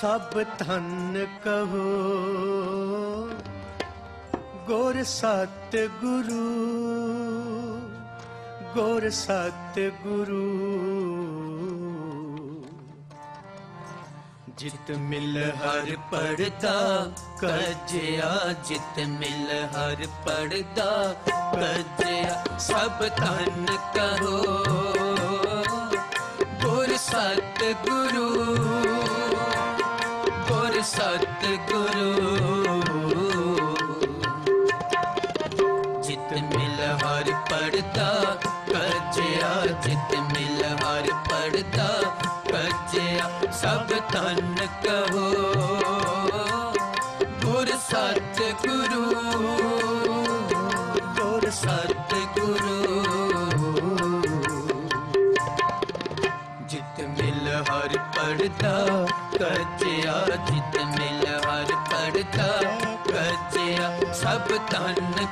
ਸਭ ਧਨ ਕਹੋ। ਗੁਰ ਸਤ ਗੁਰੂ ਗੁਰ ਸਤ ਗੁਰੂ ਜਿਤ ਮਿਲ ਹਰ ਪੜਦਾ ਕਜਿਆ ਜਿਤ ਮਿਲ ਹਰ ਪੜਦਾ ਕਜਿਆ ਸਭ ਧਨ ਕਹੋ। ਗੁਰ ਸਤ ਗੁਰੂ ਸਤ ਗੁਰੂ ਜਿਤ ਮਿਲ ਹਰ ਪੜਦਾ ਕਜਿਆ ਜਿਤ ਮਿਲ ਹਰ ਪੜਦਾ ਕਜਿਆ ਸਭ ਤਨ ਕਹੋ। ਮਿਲ ਹਰ ਪੜਦਾ ਕਜਿਆ ਜਿਤ ਮਿਲ ਹਰ ਪੜਦਾ ਕਜਿਆ ਸਭ ਧਨ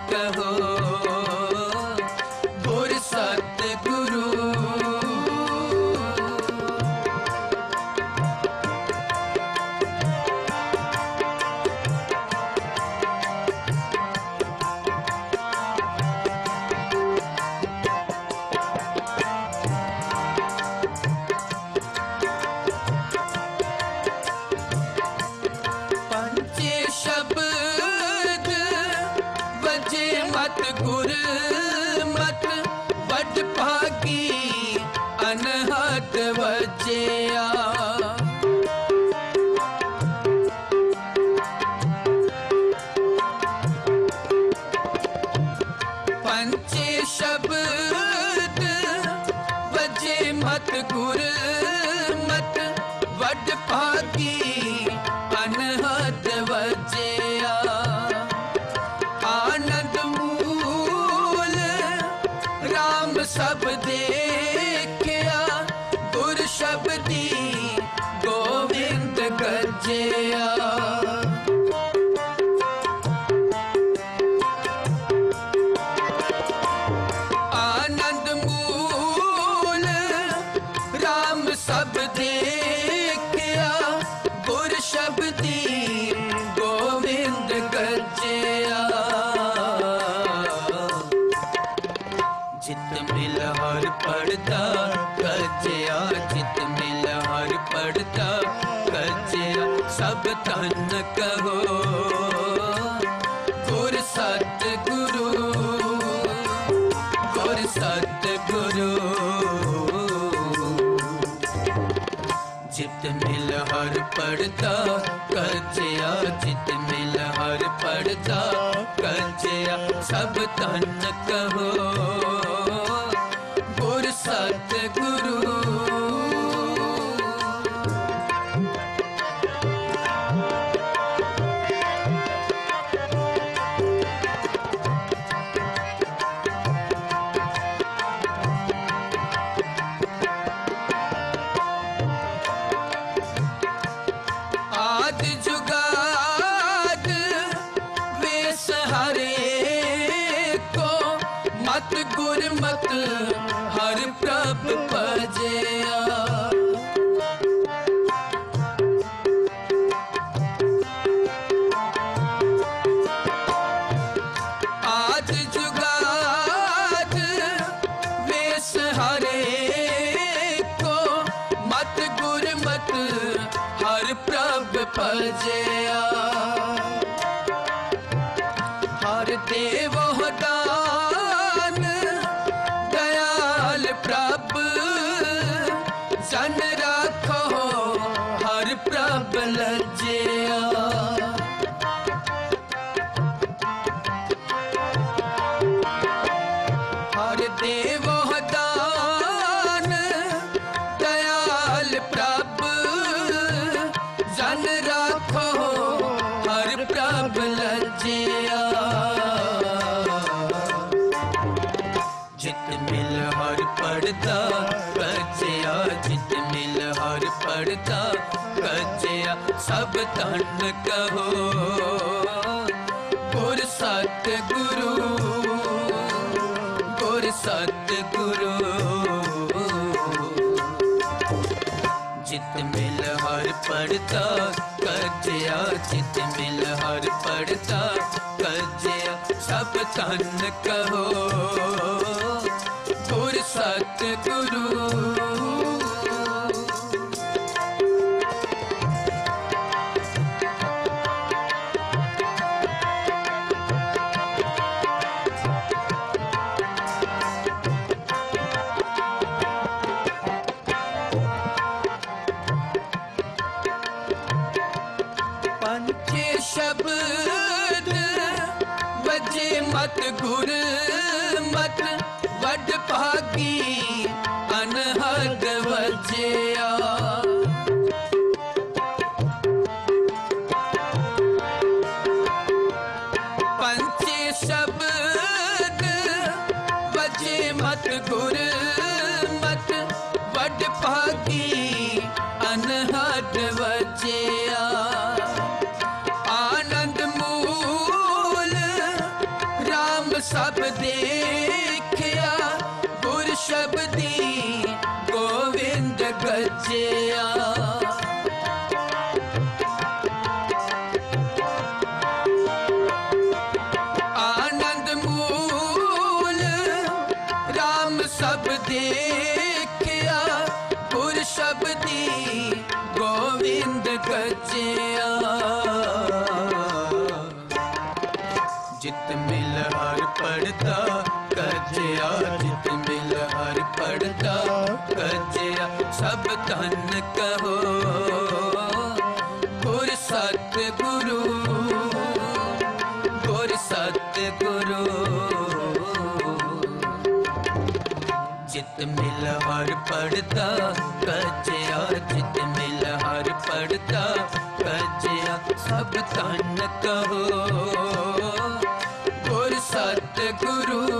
ਸ਼ਬਦ ਵਜੇ ਮਤ ਗੁਰ ਮਤ ਵੱਡ ਭਾਗੀ ਅਨਹਦ ਵਜਿਆ ਆਨੰਦ ਮੂਲ RAM ਸਭ ਜਿਤ ਮਿਲ ਹਰ ਪੜਦਾ ਗੱਜਿਆ ਜਿਤ ਮਿਲ ਹਰ ਪੜਦਾ ਗੱਜਿਆ ਸਭ ਧਨ ਕਹੋ। ਗੁਰ ਸਤ ਗੁਰੂ ਗੁਰ ਸਤ ਗੁਰੂ ਜਿਤ ਮਿਲ ਹਰ ਪੜਦਾ ਕਜਿਆ ਜਿਤ ਮਿਲ ਹਰ ਪੜਦਾ ਕਜਿਆ ਸਭ ਪ੍ਰਭ ਹਰ ਦੇਵ ਦਾਨ ਦਇਆਲ ਪ੍ਰਭ। ਜਨ ਰੱਖੋ ਹਰ ਪ੍ਰਭ ਲਜਿਆ ਹਰ ਪੜਦਾ ਕਜਿਆ ਸਭ ਧਨ ਕਹੋ। ਗੁਰ ਸਤ ਗੁਰੂ ਗੁਰ ਸਤ ਗੁਰੂ ਜਿਤ ਮਿਲ ਹਰ ਪੜਤਾ ਕੱਜਿਆ ਚਿਤ ਮਿਲ ਹਰ ਪੜਤਾ ਕੱਜਿਆ ਸਭ ਤਨ ਕਹੋ। ਗੁਰ ਸਤ ਗੁਰੂ ਵਜੇ RAM ਸਭ ਦੇਖਿਆ ਗੁਰ ਸ਼ਬਦੀ ਗੋਵਿੰਦ ਗੱਜਿਆ ਜਿਤ ਮਿਲ ਹਰ ਪੜਤਾ ਗੱਜਿਆ ਜਿਤ ਮਿਲ ਹਰ ਪੜਤਾ ਗੱਜਿਆ ਸਭ ਧਨ ਕਹੋ ਜਿਤ ਮਿਲ ਹਰ ਪੜਤਾ ਕੱਜਿਆ ਜਿਤ ਮਿਲ ਹਰ ਪੜਤਾ ਕੱਜਿਆ ਸਭ ਤਨ ਕਹੋ। ਗੁਰ ਸਤ ਗੁਰੂ